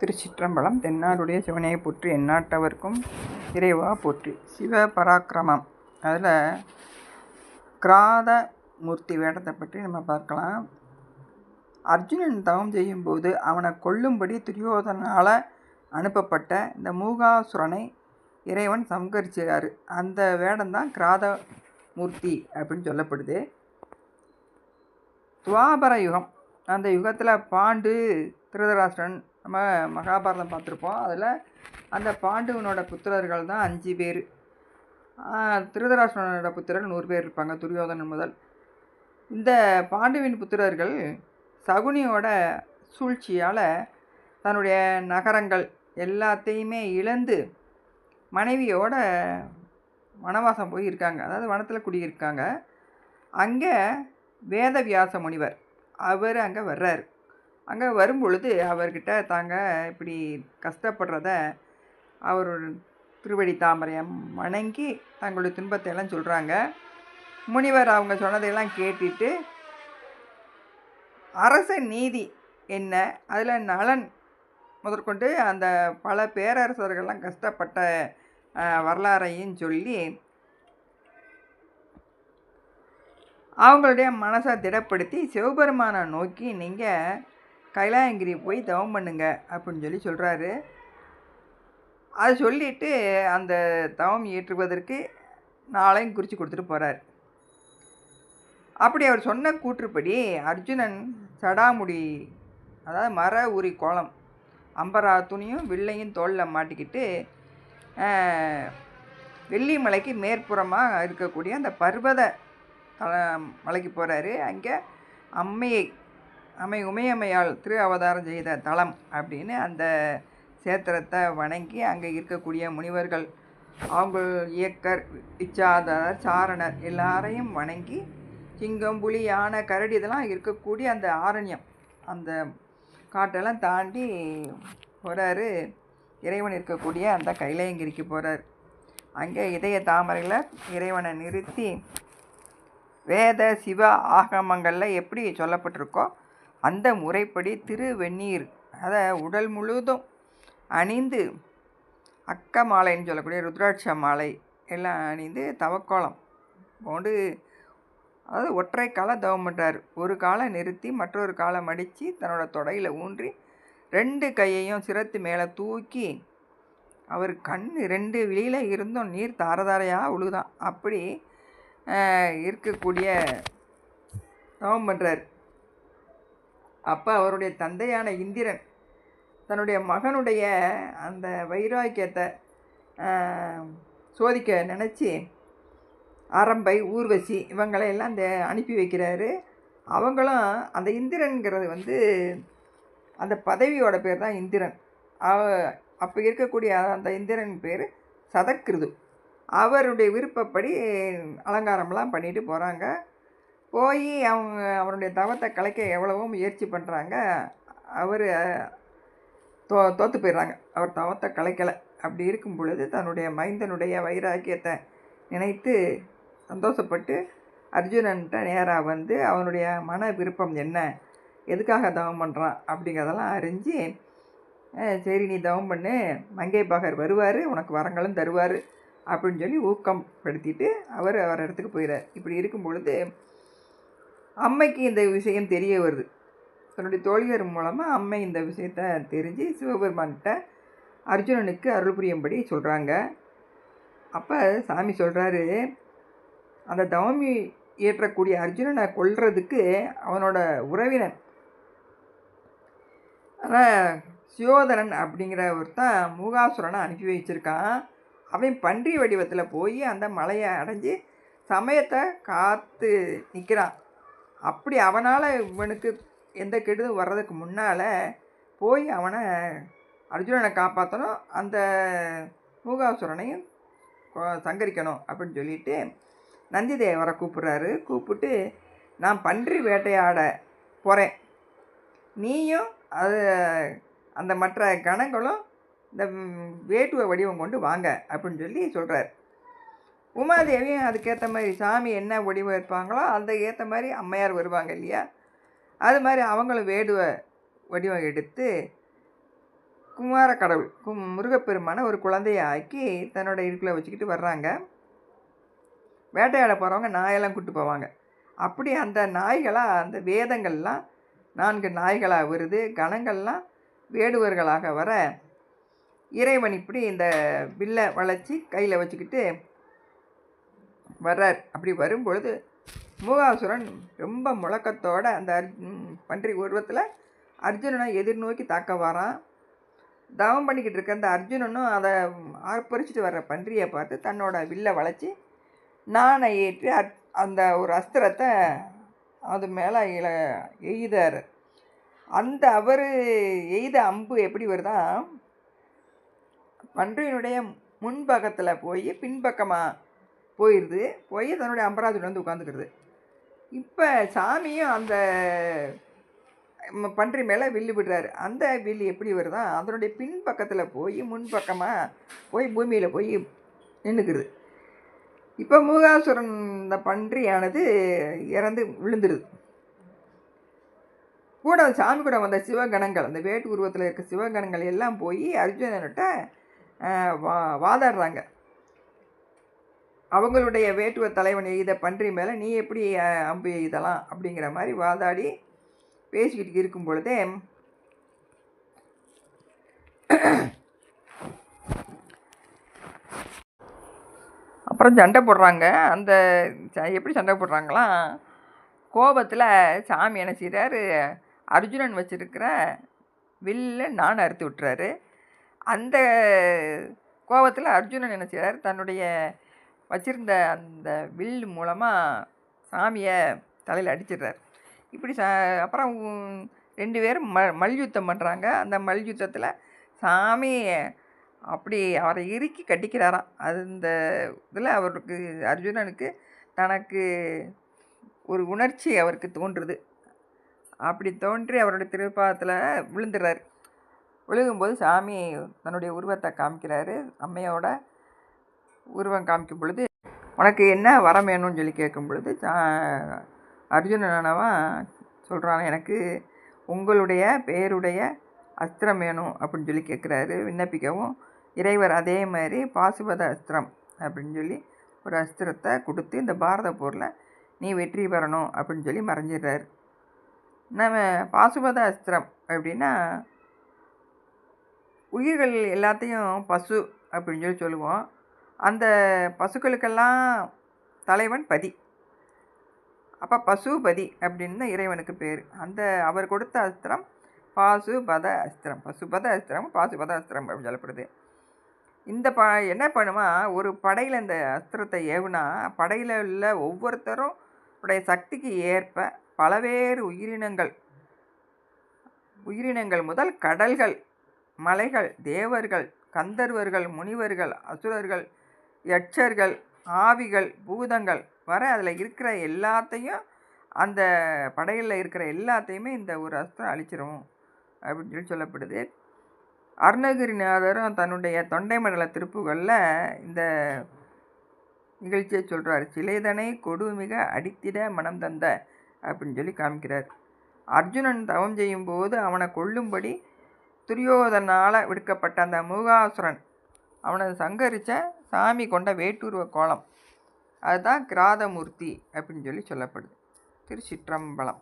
திருச்சிற்றம்பலம் தென்னாடுடைய சிவனையை போற்றி எந்நாட்டவர்க்கும் இறைவா போற்றி. சிவ பராக்கிரமம் அதில் கிராத மூர்த்தி வேடத்தை பற்றி நம்ம பார்க்கலாம். அர்ஜுனன் தவம் செய்யும்போது அவனை கொல்லும்படி துரியோதனால் அனுப்பப்பட்ட இந்த மூகாசுரனை இறைவன் சம்கரிச்சார் அந்த வேடம்தான் கிராத மூர்த்தி அப்படின்னு சொல்லப்படுது. துவாபர யுகம். அந்த யுகத்தில் பாண்டு திருதராஷ்டிரன் நம்ம மகாபாரதம் பார்த்துருப்போம். அதில் அந்த பாண்டவனோட புத்திரர்கள் தான் அஞ்சு பேர். திருதராசனோட புத்திரர்கள் நூறு பேர் இருப்பாங்க துரியோதனன் முதல். இந்த பாண்டுவின் புத்திரர்கள் சகுனியோட சூழ்ச்சியால் தன்னுடைய நகரங்கள் எல்லாத்தையுமே இழந்து மனைவியோட வனவாசம் போய் இருக்காங்க அதாவது வனத்தில் குடியிருக்காங்க. அங்கே வேதவியாச முனிவர். அவர் அங்கே வர்றார். அங்கே வரும்பொழுது அவர்கிட்ட தாங்க இப்படி கஷ்டப்படுறத அவர் திருவடி தாமரையை வணங்கி தங்களுடைய துன்பத்தை எல்லாம் சொல்கிறாங்க முனிவர் அவங்க சொன்னதையெல்லாம் கேட்டுட்டு அரச நீதி என்ன? அதில் நலன் முதற்கொண்டு அந்த பல பேரரசர்கள்லாம் கஷ்டப்பட்ட வரலாறையும் சொல்லி அவங்களுடைய மனசை திடப்படுத்தி சிவபெருமானை நோக்கி நீங்கள் கைலாயங்கிரி போய் தவம் பண்ணுங்க அப்படின்னு சொல்லி சொல்கிறாரு அதை சொல்லிவிட்டு அந்த தவம் ஏற்றுவதற்கு நாளையும் குறித்து கொடுத்துட்டு போகிறார் அப்படி அவர் சொன்ன கூற்றுப்படி அர்ஜுனன் சடாமுடி அதாவது மர உரி கோலம் அம்பரா துணியும் வில்லையும் தோளில் மாட்டிக்கிட்டு வெள்ளிமலைக்கு மேற்புறமாக இருக்கக்கூடிய அந்த பர்வத மலைக்கு போகிறாரு அங்கே அம்மையை அமை உமையம்மையால் திரு அவதாரம் செய்த தலம் அப்படின்னு அந்த சேத்திரத்தை வணங்கி அங்கே இருக்கக்கூடிய முனிவர்கள் அவங்க இயக்கர் இச்சாதாரர் சாரணர் எல்லாரையும் வணங்கி சிங்கம் புலி யானை கரடி இதெல்லாம் இருக்கக்கூடிய அந்த ஆரண்யம் அந்த காட்டெல்லாம் தாண்டி போகிறாரு இறைவன் இருக்கக்கூடிய அந்த கைலையங்கிரிக்கு போகிறார் அங்கே இதய தாமரையில் இறைவனை நிறுத்தி வேத சிவ ஆகமங்களில் எப்படி சொல்லப்பட்டிருக்கோ அந்த முறைப்படி திருவெந்நீர் அதை உடல் முழுதும் அணிந்து அக்க மாலைன்னு சொல்லக்கூடிய ருத்ராட்ச மாலை எல்லாம் அணிந்து தவக்கோலம் போண்டு அதாவது ஒற்றை காலை தவம் பண்ணுறார் ஒரு காலை நிறுத்தி மற்றொரு காலை மடித்து தன்னோட தொடையில் ஊன்றி ரெண்டு கையையும் சிரத்து மேலே தூக்கி அவர் கண் ரெண்டு வெளியில் இருந்தும் நீர் தாரதாரையாக உழுதான். அப்படி இருக்கக்கூடிய தவம் பண்ணுறார் அப்போ அவருடைய தந்தையான இந்திரன் தன்னுடைய மகனுடைய அந்த வைராக்கியத்தை சோதிக்க நினச்சி அரம்பை ஊர்வசி இவங்களையெல்லாம் அந்த அனுப்பி வைக்கிறாரு. அவங்களும் அந்த இந்திரன்கிறது வந்து அந்த பதவியோட பேர் தான் இந்திரன். அப்போ இருக்கக்கூடிய அந்த இந்திரன் பேர் சதக்கிருது. அவருடைய விருப்பப்படி அலங்காரம்லாம் பண்ணிட்டு போகிறாங்க போய் அவங்க அவருடைய தவத்தை கலைக்க எவ்வளவோ முயற்சி பண்ணுறாங்க அவர் தோ தோற்று போயிடுறாங்க. அவர் தவத்தை கலைக்கலை. அப்படி இருக்கும் பொழுது தன்னுடைய மைந்தனுடைய வைராக்கியத்தை நினைத்து சந்தோஷப்பட்டு அர்ஜுனன்ட்ட நேராக வந்து அவனுடைய மன விருப்பம் என்ன? எதுக்காக தவம் பண்ணுறான் அப்படிங்கிறதெல்லாம் அறிஞ்சு சரி நீ தவம் பண்ணு. மங்கை பாகர் வருவார். உனக்கு வரங்களும் தருவார். அப்படின்னு சொல்லி ஊக்கம் படுத்திட்டு அவர் அவர் இடத்துக்கு போயிடார் இப்படி இருக்கும் பொழுது அம்மைக்கு இந்த விஷயம் தெரிய வருது. தன்னுடைய தோழியர் மூலமாக அம்மை இந்த விஷயத்தை தெரிஞ்சு சிவபெருமான்கிட்ட அர்ஜுனனுக்கு அருள் புரியும்படி சொல்கிறாங்க அப்போ சாமி சொல்கிறாரு அந்த தவமி இயற்றக்கூடிய அர்ஜுனனை கொல்றதுக்கு அவனோட உறவினன் ஆனால் சியோதரன் அப்படிங்கிற ஒருத்தன் மூகாசுரனை அனுப்பி வச்சுருக்கான். அவன் பன்றி வடிவத்தில் போய் அந்த மலையை அடைஞ்சு சமயத்தை காத்து நிற்கிறான் அப்படி அவனால் இவனுக்கு எந்த கெடுதும் வர்றதுக்கு முன்னால் போய் அவனை அர்ஜுனனை காப்பாற்றணும் அந்த மூகாசுரனையும் சங்கரிக்கணும் அப்படின்னு சொல்லிட்டு நந்திதேவரை கூப்பிட்றாரு. கூப்பிட்டு நான் பன்றி வேட்டையாட போகிறேன் நீயும் அது அந்த மற்ற கணங்களும் இந்த வேட்டுவ வடிவம் கொண்டு வாங்க அப்படின்னு சொல்லி சொல்கிறார் உமாதேவியும் அதுக்கேற்ற மாதிரி சாமி என்ன வடிவம் இருப்பாங்களோ அந்த ஏற்ற மாதிரி அம்மையார் வருவாங்க இல்லையா? அது மாதிரி அவங்களும் வேடுவ வடிவம் எடுத்து குமார கடவுள் கும் முருகப்பெருமான ஒரு குழந்தைய ஆக்கி தன்னோட இடுப்பில் வச்சுக்கிட்டு வர்றாங்க. வேட்டையாட போகிறவங்க நாயெல்லாம் கூட்டு போவாங்க. அப்படி அந்த நாய்களாக அந்த வேதங்கள்லாம் நான்கு நாய்களாக வருது. கணங்கள்லாம் வேடுவர்களாக வர இறைவன் இப்படி இந்த வில்லை வளைச்சி கையில் வச்சுக்கிட்டு வர்றார். அப்படி வரும்பொழுது மூகாசுரன் ரொம்ப முழக்கத்தோடு அந்த அர் பன்றி உருவத்தில் அர்ஜுனனை எதிர்நோக்கி தாக்க வரான். தவம் பண்ணிக்கிட்டு இருக்க அந்த அர்ஜுனனும் அதை ஆர்ப்பரிச்சிட்டு வர்ற பன்றியை பார்த்து தன்னோட வில்லை வளைச்சி நாணை ஏற்றி அத்- அந்த ஒரு அஸ்திரத்தை அது மேலே இல எய்தார். அந்த அவர் எய்த அம்பு எப்படி வருதா? பன்றியினுடைய முன்பக்கத்தில் போய் பின்பக்கமாக போயிடுது போய் தன்னுடைய அம்பராஜுடன் வந்து உட்காந்துக்கிறது இப்போ சாமியும் அந்த பன்றி மேலே வில்லு விடுறாரு. அந்த வில்லு எப்படி வருதா அதனுடைய பின்பக்கத்தில் போய் முன்பக்கமாக போய் பூமியில் போய் நின்றுக்குது இப்போ மூகாசுரன் இந்த பன்றியானது இறந்து விழுந்துடுது கூட சாமி கூட வந்த சிவகணங்கள் அந்த வேட்டு உருவத்தில் இருக்க சிவகணங்கள் எல்லாம் போய் அர்ஜுனன்கிட்ட வா வாதாடுறாங்க. அவங்களுடைய வேட்டுவ தலைவன் எய்த பன்றி மேலே நீ எப்படி அம்பு எய்தலாம் அப்படிங்கிற மாதிரி வாதாடி பேசிக்கிட்டு இருக்கும் பொழுதே அப்புறம் சண்டை போடுறாங்க. அந்த ச- எப்படி சண்டை போடுறாங்களாம் கோபத்தில் சாமி என்ன செய்கிறாரு அர்ஜுனன் வச்சுருக்கிற வில்ல நான் அறுத்து விட்டுறாரு. அந்த கோபத்தில் அர்ஜுனன் என்ன செய்கிறார் தன்னுடைய வச்சிருந்த அந்த வில் மூலமாக சாமியை தலையில் அடிச்சிடுறார். இப்படி சா அப்புறம் ரெண்டு பேரும் ம மல்யுத்தம் பண்ணுறாங்க அந்த மல்யுத்தத்தில் சாமி அப்படி அவரை இறுக்கி கட்டிக்கிறாராம். அது இந்த இதில் அவருக்கு அர்ஜுனனுக்கு தனக்கு ஒரு உணர்ச்சி அவருக்கு தோன்றுது. அப்படி தோன்றி அவருடைய திருப்பாதத்தில் விழுந்துடுறாரு விழுகும்போது சாமி தன்னுடைய உருவத்தை காமிக்கிறாரு. அம்மையோட உருவம் காமிக்கும் பொழுது உனக்கு என்ன வரம் வேணும்னு சொல்லி கேட்கும் பொழுது சா- அர்ஜுனனவன் சொல்கிறான் எனக்கு உங்களுடைய பெயருடைய அஸ்திரம் வேணும் அப்படின்னு சொல்லி கேட்குறாரு. விண்ணப்பிக்கவும் இறைவர் அதே மாதிரி பாசுபத அஸ்திரம் அப்படின்னு சொல்லி ஒரு அஸ்திரத்தை கொடுத்து இந்த பாரத போரில் நீ வெற்றி பெறணும் அப்படின்னு சொல்லி மறைஞ்சிடுறாரு. நம்ம பாசுபத அஸ்திரம் அப்படின்னா உயிர்கள் எல்லாத்தையும் பசு அப்படின்னு சொல்லி சொல்லுவோம். அந்த பசுக்களுக்கெல்லாம் தலைவன் பதி. அப்போ பசுபதி அப்படின்னு தான் இறைவனுக்கு பேர். அந்த அவர் கொடுத்த அஸ்திரம் பாசுபத அஸ்திரம். பசுபத அஸ்திரம் பாசுபத அஸ்திரம் அப்படின்னு சொல்லப்படுது. இந்த ப என்ன பண்ணுமா? ஒரு படையில் இந்த அஸ்திரத்தை ஏவுனா படையில் உள்ள ஒவ்வொருத்தரும் உடைய சக்திக்கு ஏற்ப பலவேறு உயிரினங்கள் உயிரினங்கள் முதல் கடல்கள் மலைகள் தேவர்கள் கந்தர்வர்கள் முனிவர்கள் அசுரர்கள் யட்சர்கள் ஆவிகள் பூதங்கள் வர அதில் இருக்கிற எல்லாத்தையும் அந்த படையில் இருக்கிற எல்லாத்தையுமே இந்த ஒரு அஸ்திரம் அழிச்சிரும் அப்படின்னு சொல்லி சொல்லப்படுது. அருணகிரிநாதரும் தன்னுடைய தொண்டை மண்டல திருப்புகளில் இந்த நிகழ்ச்சியை சொல்கிறார் சிலைதனை கொடுமிக அடித்திட மனம் தந்த அப்படின்னு சொல்லி காமிக்கிறார். அர்ஜுனன் தவம் செய்யும்போது அவனை கொல்லும்படி துரியோதனால் விடுக்கப்பட்ட அந்த மூகாசுரன் அவனை சங்கரித்த சாமி கொண்ட வேட்டுருவ கோலம். அதுதான் கிராதமூர்த்தி அப்படின்னு சொல்லி சொல்லப்படுது. திருச்சிற்றம்பலம்.